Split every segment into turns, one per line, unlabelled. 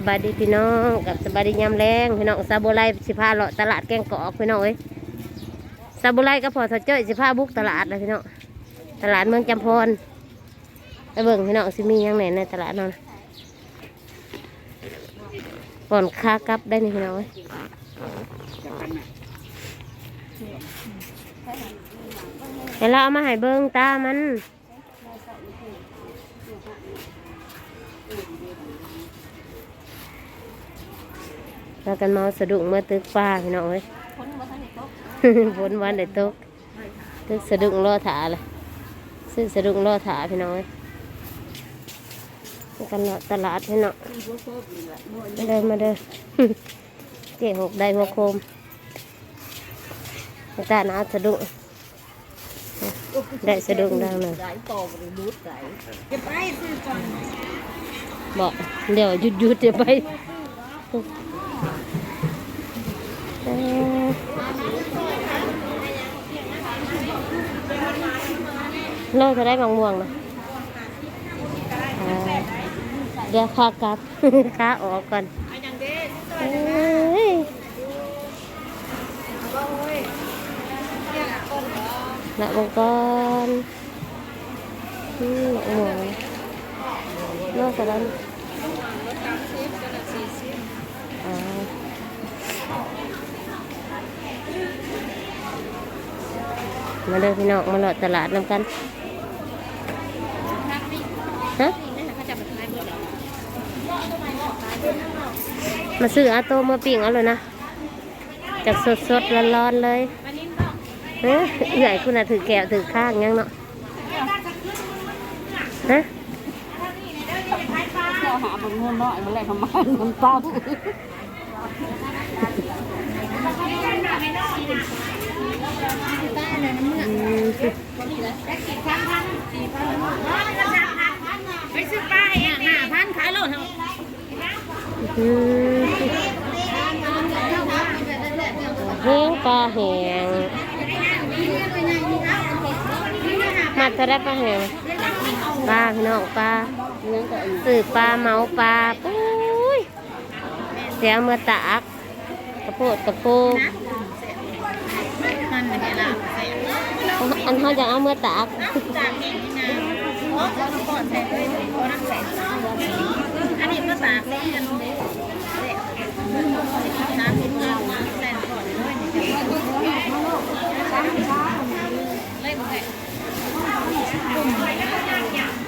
สบายดีพี่น้องกับสบายดียามแรงพี่น้องซาโบไลสิพาเลาะตลาดแกงกอกพี่น้องเอ้ยซาโบไลก็พอสะเจ้ยสิพาบุกตลาดเลยพี่น้องตลาดเมืองจำพรไปเบิ่งพี่น้องสิมียังไหนในตลาดนาะก่อนค้ากลับได้นี่พี่น้องเอ้ยเดี๋ยวเราเอามาให้เบิ่งตามัน แล้วกันเมาสะดุ้งเมื่อตึกฟ้าพี่น้องเอ้ยฝนวันเด็ดตกตึกสะดุ้งรอถาเลยซื้อสะดุ้งรอถาพี่น้องเอ้ยแล้วกันเลาะตลาดพี่น้องมาเดินมาเดินเจ๊หกได้หัวโคมไม่ตาหนาสะดุ้งได้สะดุ้งดังเลย
ไหลต่อหรือบูดไหลเก็บไปซื้อก่อน
บอกเดี๋ยวหยุดหยุดเดี๋ยวไป เอ่อโลจะได้บางม่วงนะเดี๋ยวขากลับขาออกก่อนหนักบงกอนหนักหม่วงโลจะได้อ่า มาเดินพี่น้องมาเลาะตลาดนำกันฮะมาซื้ออาโตมาปิ้งเอาเลยนะจากสดสดร้อนร้อนเลยเฮ้ยใหญ่คุณน่ะถือแก้วถือข้างยังเนาะฮะ
เราหาบนเงินน้อยมาแลกทำไมเงินเต้า โลเท่า
อืมแห้งปลาแห้งมาจะได้ปลาแห้งปลาพี่น้องปลาสื่อปลาเมาปลาปุ้ย เสียเมื่อตากกระโพดกระโพด
มันเนี่ยละ
อันเขาจะเอาเมื่อตาก
จากเองนี่นะโอ้เราก่อนใส่เลยโอ้นักใส่อันนี้ภาษาเล่นกันเด้น้ำทิ้งเราใส่ก่อนด้วยเล่นเลย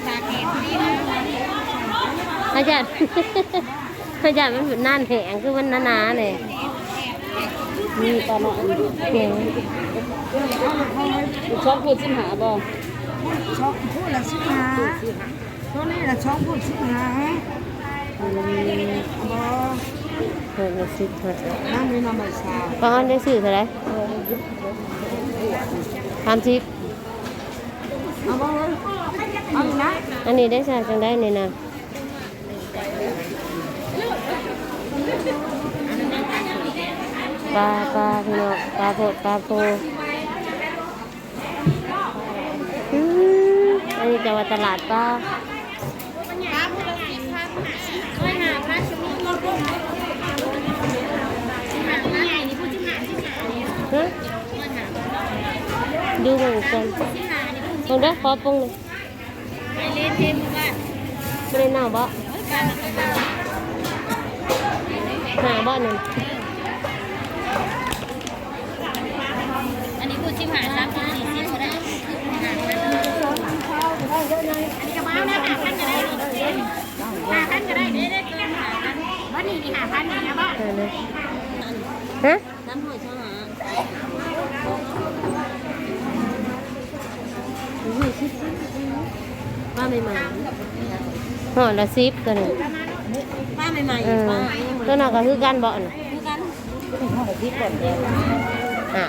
จากเองนี่นะ
อาจารย์ อาจารย์มันเป็นน่านแห้งคือมันหนาๆเลย
มีตอนนอน
แห้ง
ชอบพูดสิหาบ่
ช็อกพูดละสิบหาตัวนี้ละช็อกพูดสิบหาบอ
เพิ่มละสิบเท่าไหร่
น้ำมีน้ำใบชา
ป้อนได้สื่อเท่าไหร่สามสิบ
เอาบ่เลยเอาอีกนะ
อันนี้ได้ใส่จังได้นี่นะ ปลาปลาพี่น้องปลาโพดปลาโพอันนี้จะว่าตลาดปลาดูเหมือนกันตรงนี้ขอปรุงเลยไม่ได้หน้าบ่หน้ หาบ่หนึ่ง
อันนี้พูดชิมหาสามสิบสี่สิบก็ได้อันนี้ก็มาแล้วหาพันก็ได้หาพันก็ได้ได้ได้เกินหาพันว่านี่นี่หาพันนี่นะบ่
หาเลยฮะ
น้ำหอยช่อหา
ป้าใหม่ๆห่อละสิบตัวหนึง
ป้าใหม่
เออ ตัวนั้นก็คือกันบ่น่ะ
ๆคือกัน
ที่ก่อนเดียว
อะ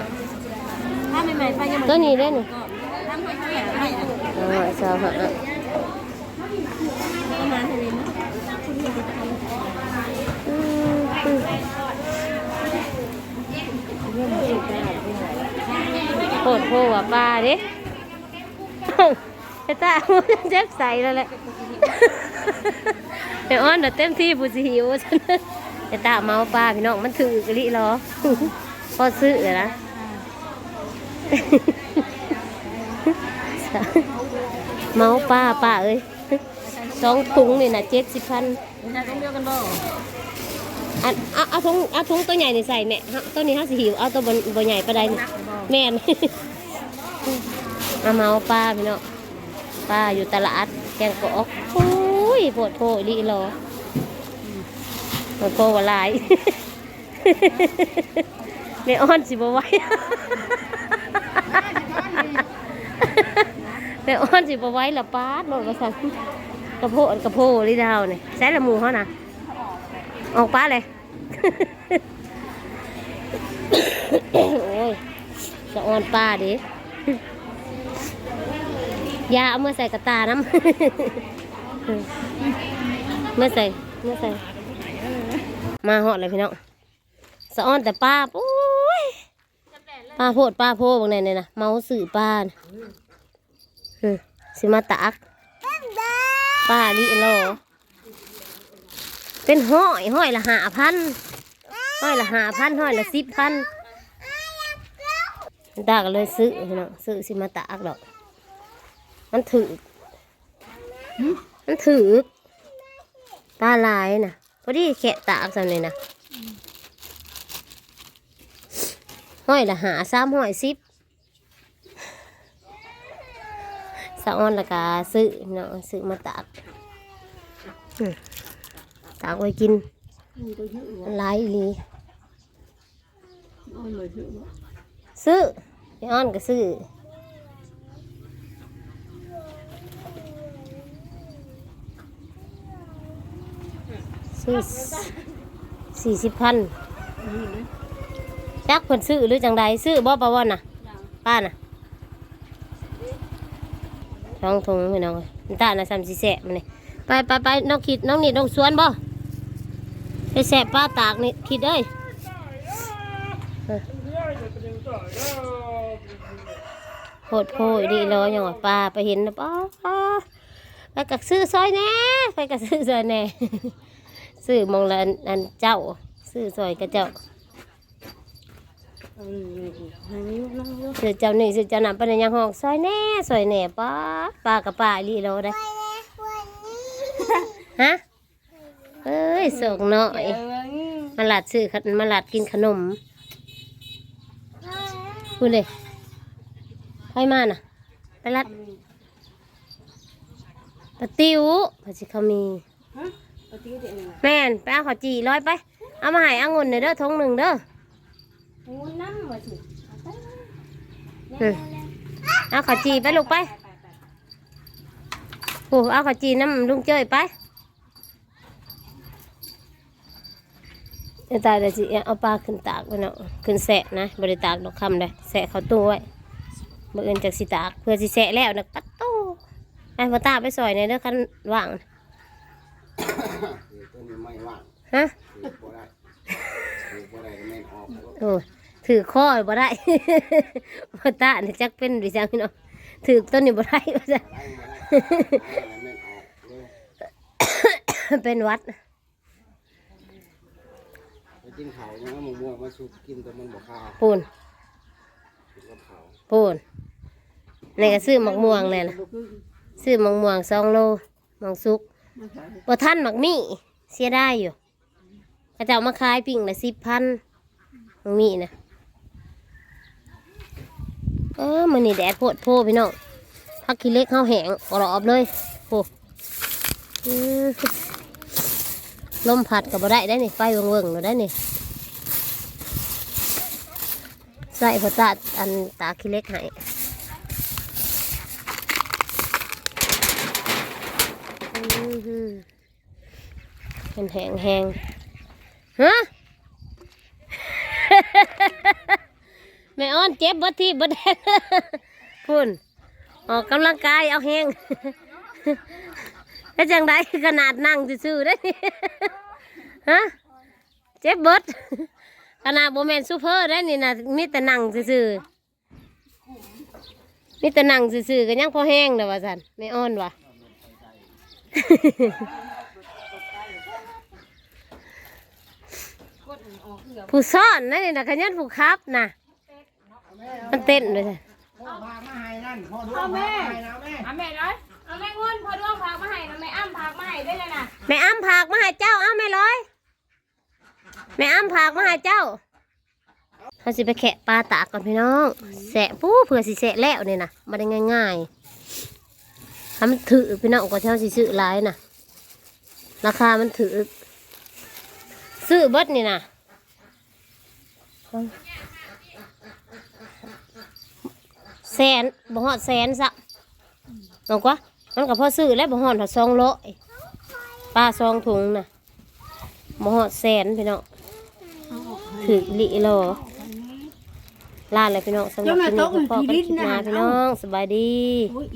ป้าใหม่ๆป้ายัง
ตัวนี้ได้นี่
น้ำหอยช่อหาให้นะ
ห่อสาวหา
ประมาณเท่านี้นะ
อืมอืมโคตรโหว่ะปลาดิไอ้ตาเจ็บใส่แล้วแหละแม่อ้อนน่ะเต็มที่ผู้สิหิวฉัน จะตาเมาปลาพี่น้องมันถือกะลิเหรอพอซื้อนะเมาป้าป้าเอ้ยสองถุงนี่นะเจ็ดสิบพัน
ไม่ใช่ต้องเดียวกันบ่
อันเอาเอาถุงเอาถุงตัวใหญ่นี่ใส่แม่ฮะตัวนี้ห้าสิหิวเอาตัวบนบนใหญ่ปะไดนี่แม่นเอาเมาป้าพี่น้องป้าอยู่ตลาดแกงกอกโอ้ยปวดโผล่ลีรอ ปวดโผล่ว่าลายแม่อ้อนสิบ่ไหวแม่อ้อนสิบ่ไหวละป้าโลดว่าซั่นกระโพกระโพลีดาวนี่ยใส่ละหมูเฮานะออกป้าเลยโอ้ยจะอ่อนป้าดิยาเอาเมื่อใส่กระตาน้ำเมื่อใส่เมื่อใส่ มาหอดเลยพี่น้องสะอ้อนแต่ป้าโอ้ยป้าโพดป้าโพบางไหนเนี่ยนะเมาสื่อป้าน่ะอืมสิมาตักป้าดิโลเป็นห้อยห้อยละห้าพันห้อยละห้าพันห้อยละสิบพันตาก็เลยซื้อพี่น้องซื้อสิมาตากดอก มันถือมันถือปลาลายนะ พอดีแขะตากสำเลยนะห้อยละหาสามห้อยสิบสะออนละกาซื้อพี่น้องซื้อมาตากอืมตากไว้กินมันหลายอีหลีซื้อพี่อ้อนก็ซื้อ ซื้อสี่สิบพันจักเพิ่นซื้อหรือจังใดซื้อบ่ปะวอนน่ะ ป้าน่ะท้องทงพี่น้องเอ้ยมันตาน่ะซ้ำสิแสะมันนี่ไปไปไปน้องคิดน้องนี่น้องสวนบ่ไปแสบป้าตากนี่คิดเอ้ยเออโหดโพยดีเลยยังว่าป้าไปเห็นนะป้าป้าไปกักซื้อซอยแหน่ไปกักซื้อซอยแหน่ ซื้อมองละอันอันเจ้า ซื้อซอยกับเจ้าซื้อเจ้านี่ซื้อเจ้านั่นไปในยังห้องซอยแหน่ซอยแหน่ป้าป้ากับป้าอีหลีเราได้ฮะเอ้ยส่งหน่อยมาหลัดซื้อขนมาหลัดกินขนมพูดเลยไปมาน่ะ ไปรัดปะติวพระสิเขามี แม่นไปเอาขาวจีร้อยไป เอามาให้อางุ่นหน่อยเด้อทงหนึ่งเด้ออืมเอาขาวจีไปลูกไปโอ้เอาขาวจีน้ำลุงเจ้ยไปจะตายแต่สิเอาปลาขึ้นตากไว้เนาะขึ้นแสะนะบริตากดอกคำเลยแสะเขาตู้ไว้เมื่อเอินจากสิตากเพื่อสิแสะแล้วนะปัดตู้ไอ้พ่อตาไปซอยในอยเด้อคันว่าง
ต้นนี้ไม่ว่าง
ฮะ
ถือบ่ได้ถือบ่ได้ก็แม่นออกแล้ว
โอ้ยถือข้อบ่ได้พ่อตาเนี่ยจักเป็นดิจังพี่น้องถือต้นนี้บ่ได้ว่าจะ
ไล่มาได้แม่นออกเลย
เป็นหวัด
ไปกินเขาวนะมะม่วงมาสุกกินแต่มันบ่ข้าว
ปูน
กินกับเขาว
ปูนนี่ก็ซื้อหมักม่วงเลยนะซื้อหมักม่วงสองโลหมักซุกบ่ท่านหมักมี่เสียได้อยู่ เขาจะเอามาขายปิ่งละสิบพันมักมี่นะเออมันนี่แดดโพดโพพี่น้องพักขี้เล็กเข้าแหงกรอบเลยโอ้ลมผัดกับบ่ได้ได้นี่ไฟเวิงๆอยู่ได้นี่ใส่พอตาอันตาขี้เล็กให้เป็นแหงแหง ฮะแม่อ้อนเจ็บบัดที่บัดแดงพุ่นออกกำลังกายเอาแห้งแล้วจังไดขนาดนั่งซื่อได้ฮะเจ็บเบิดขนาดโบแมนซูเปอร์ได้นี่นะมีแต่นั่งซื่อมีแต่นั่งซื่อๆก็ยังพอแห้งเด้อว่าสันไม่อ้อนว่ะ ผู้ซ่อนนั่นนี่นะขยันผู้ครับนะมันเต้นเลย
พ่อพามาให้นั่นพ่อดูพามาให้นะแม่
เอาแม่ร้อยเอาแม่งวนพอดวงพากมาให้นะแม่อ้ำพากมาให้ได้เลยนะ
แม่อ้ำผากมาให้เจ้าเอ้าแม่ร้อยแม่อ้ำผากมาให้เจ้าเขาสิไปแขะปลาตากก่อนพี่น้องแสะปู้เผื่อสิแสะแล้วเนี่ยนะมาได้ง่ายๆทำมันถือพี่น้องก็เท่าสิซื้อหลายนะราคามันถือซื้อเบิดนี่นะ แสนบ่ฮอดแสนซะลองกว่ามันก็พอซื้อแล้วบ่ฮอดหอดซองโลปลาซองถุงน่ะบ่ฮอดแสนพี่น้องถือลิโลลาเลยพี่น้องสำหรับคลิปนี้ก็พอกันคลิปหน้าพี่น้องสบายดี
โอ้ย